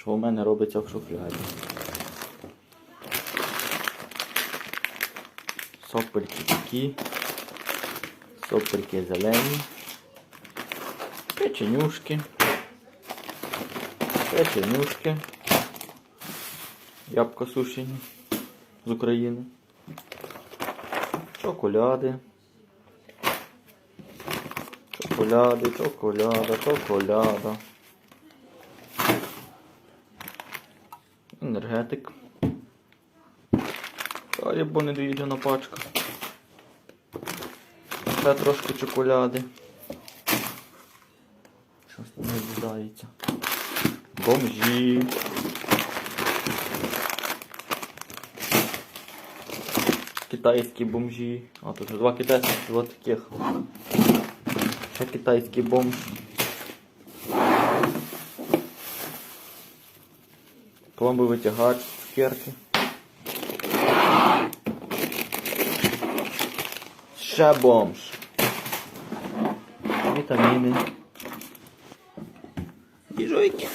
що у мене робиться в шуфляді. Сопельки такі. Сопельки зелені. Печенюшки. Печенюшки. Ябко сушені з України. Шоколяди. Шоколяди, шоколяда, шоколяда. Енергетик. Далі бо не доїджена пачка. Ще трошки чоколяди. Щось там не додається. Бомжі. Китайські бомжі. А тут два китайських, два таких. Ще китайський бомж. Пломбовий тягач, цукерки. Ще бомж. Вітаміни. І жуйки.